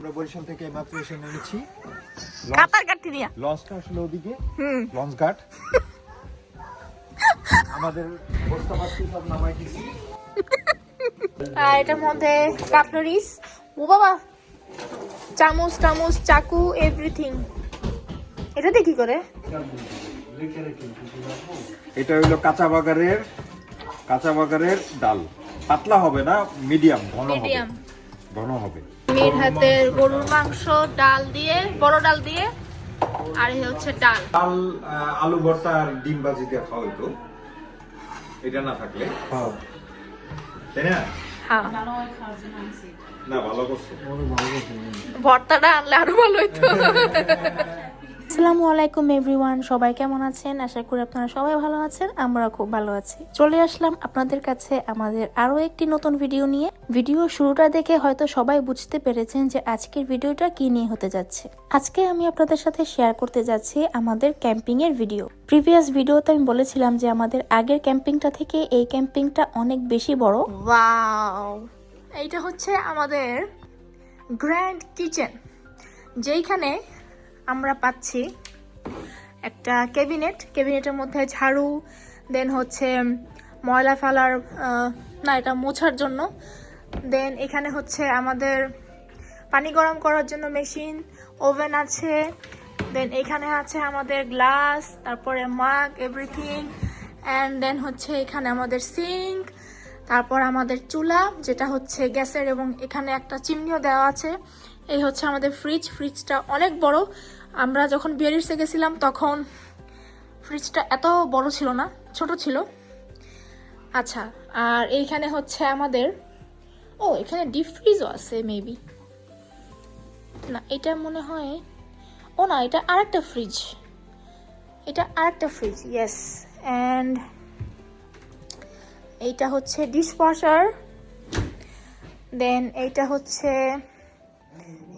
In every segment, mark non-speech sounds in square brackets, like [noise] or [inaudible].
আমরা বরিশাল থেকে মাত্র এসে নেমেছি। কাতার কাটি দিয়া। লঞ্চটা আসলে ওদিকে। হুম। লঞ্চ ঘাট। আমাদের বস্তাবাস্তি সব নামাই দিছি। আর এটার মধ্যে কাটলারিস ও বাবা চামচ টামচ চাকু এভরিথিং এটাতে কি করে? এটা হইল কাঁচা বাগারের কাঁচা বাগারের ডাল। পাতলা হবে না মিডিয়াম ঘন হবে। মিডিয়াম ঘন হবে। মেয়ের হাতের গরুর মাংস ডাল দিয়ে বড় ডাল দিয়ে আর হচ্ছে ডাল। ডাল আলু ভর্তা আর ডিম ভাজি দিয়ে খাওয়া হইতো। এটা না থাকলে। তাই না? হ্যাঁ। না ভালো করছ। ভর্তাটা আনলে আরও ভালো হইতো। [laughs] আসসালামু আলাইকুম এভরিওয়ান, সবাই কেমন আছেন? আশা করি আপনারা সবাই ভালো আছেন আমরা খুব ভালো আছি। চলে আসলাম আপনাদের কাছে আমাদের আরও একটি নতুন ভিডিও নিয়ে। ভিডিও শুরুটা দেখে হয়তো সবাই বুঝতে পেরেছেন যে আজকের ভিডিওটা কি নিয়ে হতে যাচ্ছে। আজকে আমি আপনাদের সাথে শেয়ার করতে যাচ্ছি আমাদের ক্যাম্পিং এর ভিডিও। প্রিভিয়াস ভিডিওতে আমি বলেছিলাম যে আমাদের আগের ক্যাম্পিংটা থেকে এই ক্যাম্পিংটা অনেক বেশি বড়। এইটা হচ্ছে আমাদের গ্র্যান্ড কিচেন, যেইখানে আমরা পাচ্ছি একটা ক্যাবিনেট। ক্যাবিনেটের মধ্যে ঝাড়ু, দেন হচ্ছে ময়লা ফেলার না, এটা মোছার জন্য। দেন এখানে হচ্ছে আমাদের পানি গরম করার জন্য মেশিন, ওভেন আছে। দেন এখানে আছে আমাদের গ্লাস, তারপরে মাগ, এভরিথিং। অ্যান্ড দেন হচ্ছে এখানে আমাদের সিঙ্ক, তারপর আমাদের চুলা, যেটা হচ্ছে গ্যাসের এবং এখানে একটা চিমনিও দেওয়া আছে। এই হচ্ছে আমাদের ফ্রিজ ফ্রিজটা অনেক বড়। আমরা যখন বিয়ারিসে গেছিলাম, তখন ফ্রিজটা এত বড় ছিল না, ছোট ছিল। আচ্ছা আর এইখানে হচ্ছে আমাদের, ও, এখানে ডিপ ফ্রিজও আছে মেবি না, এটা মনে হয়, ও না, এটা আরেকটা ফ্রিজ এটা আরেকটা ফ্রিজ ইয়েস অ্যান্ড এইটা হচ্ছে ডিশ ওয়াশার দেন এইটা হচ্ছে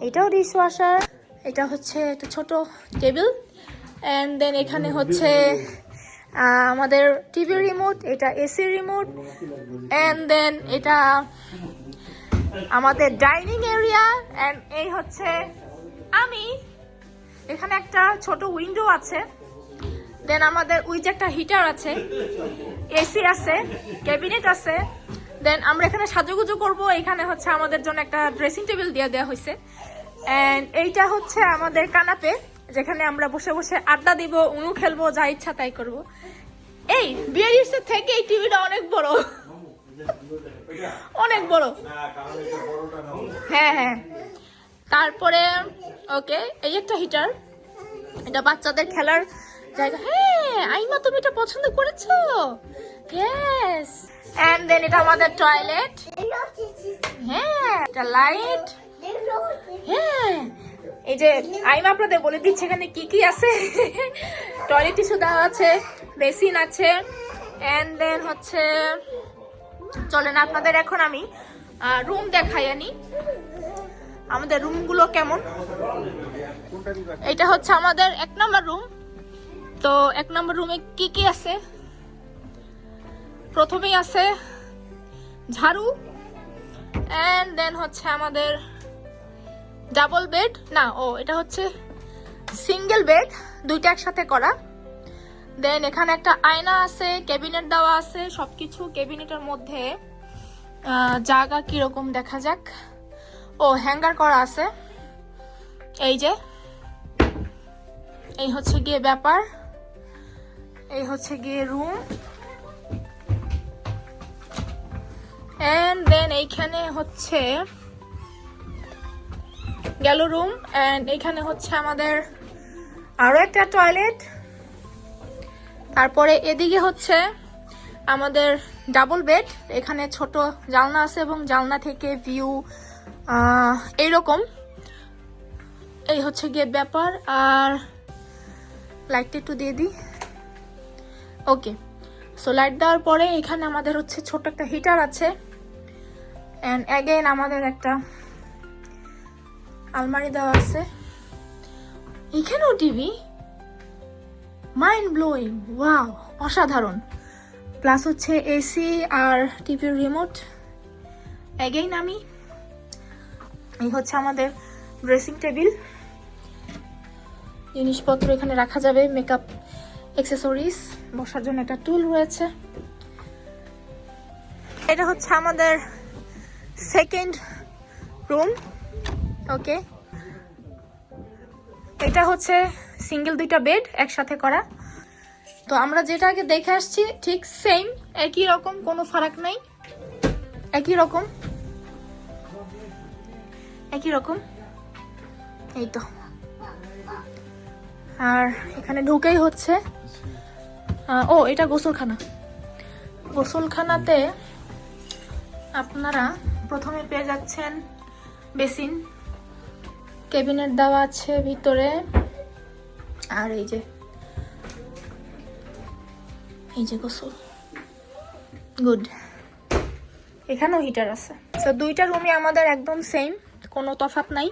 এটাও ডিশ ওয়াশার এটা হচ্ছে একটা ছোট টেবিল অ্যান্ড দেন এখানে হচ্ছে আমাদের টিভি রিমোট এটা এসি রিমোট অ্যান্ড দেন এটা আমাদের ডাইনিং এরিয়া অ্যান্ড এই হচ্ছে আমি। এখানে একটা ছোট উইন্ডো আছে দেন আমাদের যে একটা হিটার আছে এসি আছে ক্যাবিনেট আছে দেন আমরা এখানে সাজুগুজু করব। এখানে হচ্ছে আমাদের জন্য একটা ড্রেসিং টেবিল দিয়ে দেওয়া হয়েছে অ্যান্ড এইটা হচ্ছে আমাদের কানাপে, যেখানে আমরা বসে বসে আড্ডা দিব, উনু খেলব, যা ইচ্ছা তাই করব। এই বিয়ারিসের থেকে এই টিভিটা অনেক বড়। অনেক বড়। হ্যাঁ হ্যাঁ। তারপরে, ওকে, এই একটা হিটার এটা বাচ্চাদের খেলার জায়গা। হ্যাঁ আইমা, তুমি এটা পছন্দ করেছ? এন্ড দেন এটা আমাদের টয়লেট হ্যাঁ এটা লাইট হ্যাঁ এই যে আইমা আপনাদের বলে দিচ্ছে এখানে কি কি আছে? টয়লেট টিস্যু দেওয়া আছে বেসিন আছে এন্ড দেন হচ্ছে, চলেন আপনাদের এখন আমি রুম দেখাই আনি। আমাদের রুমগুলো কেমন? এটা হচ্ছে আমাদের এক নম্বর রুম তো এক নম্বর রুমে কি কি আছে? প্রথমেই আছে ঝাড়ু এন্ড দেন হচ্ছে আমাদের ডাবল বেড না, ও, এটা হচ্ছে সিঙ্গেল বেড দুইটা একসাথে করা। দেন এখানে একটা আয়না আছে ক্যাবিনেট দেওয়া আছে, সবকিছু ক্যাবিনেটের মধ্যে জায়গা কীরকম দেখা যাক। ও হ্যাঙ্গার করা আছে। এই যে, এই হচ্ছে গিয়ে ব্যাপার। এই হচ্ছে গিয়ে রুম এন্ড দেন এইখানে হচ্ছে গেল রুম এন্ড এখানে হচ্ছে আমাদের আরও একটা টয়লেট তারপরে এদিকে হচ্ছে আমাদের ডাবল বেড এখানে ছোট জানলা আছে এবং জানলা থেকে ভিউ এইরকম। এই হচ্ছে গিয়ে ব্যাপার। আর লাইটটা একটু দিয়ে দিই। ওকে সো লাইট দেওয়ার পরে এখানে আমাদের হচ্ছে ছোট একটা হিটার আছে। অ্যান্ড অ্যাগেন আমাদের একটা আলমারি দেওয়া আছে। এখানেও টিভি মাইন্ড ব্লোয়িং ওয়াও অসাধারণ। প্লাস হচ্ছে এসি আর টিভির রিমোট অ্যাগেইন আমি, এই হচ্ছে আমাদের ড্রেসিং টেবিল জিনিসপত্র এখানে রাখা যাবে মেকআপ অ্যাক্সেসরিজ বসার জন্য একটা টুল রয়েছে। এটা হচ্ছে আমাদের সেকেন্ড রুম ওকে এটা হচ্ছে সিঙ্গেল দুইটা বেড একসাথে করা। তো আমরা যেটা আগে দেখে আসছি, ঠিক সেম একই রকম, কোনো ফারাক নাই। একই রকম। একই রকম। এই তো। আর এখানে ঢুকেই হচ্ছে ও, এটা গোসলখানা। গোসলখানাতে আপনারা প্রথমে পেয়ে যাচ্ছেন বেসিন। কেবিনেট দেওয়া আছে ভিতরে। আর এই যে এই যে গোসল। গুড এখানেও হিটার আছে। তো দুইটা রুমই আমাদের একদম সেম কোনো তফাত নাই।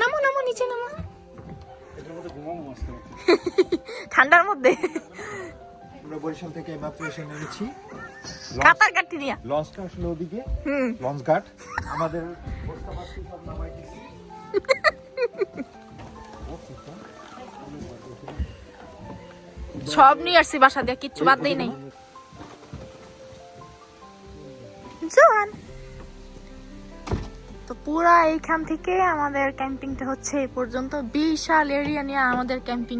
নামো নামো নিচে নামো। [laughs] ঠান্ডার মধ্যে। আমরা বরিশাল থেকে এসে নেমেছি কাতার কাটি দিয়া। লঞ্চটা আসলে ওদিকে। হুম। লঞ্চ ঘাট। আমাদের সব নামাই দিছি। সব নিয়ে আসছি বাসা দিয়ে কিচ্ছু বাদ দেই নাই। জোয়ান তো পুরা এইখান থেকে আমাদের ক্যাম্পিংটা হচ্ছে এই পর্যন্ত। বিশাল এরিয়া নিয়ে আমাদের ক্যাম্পিং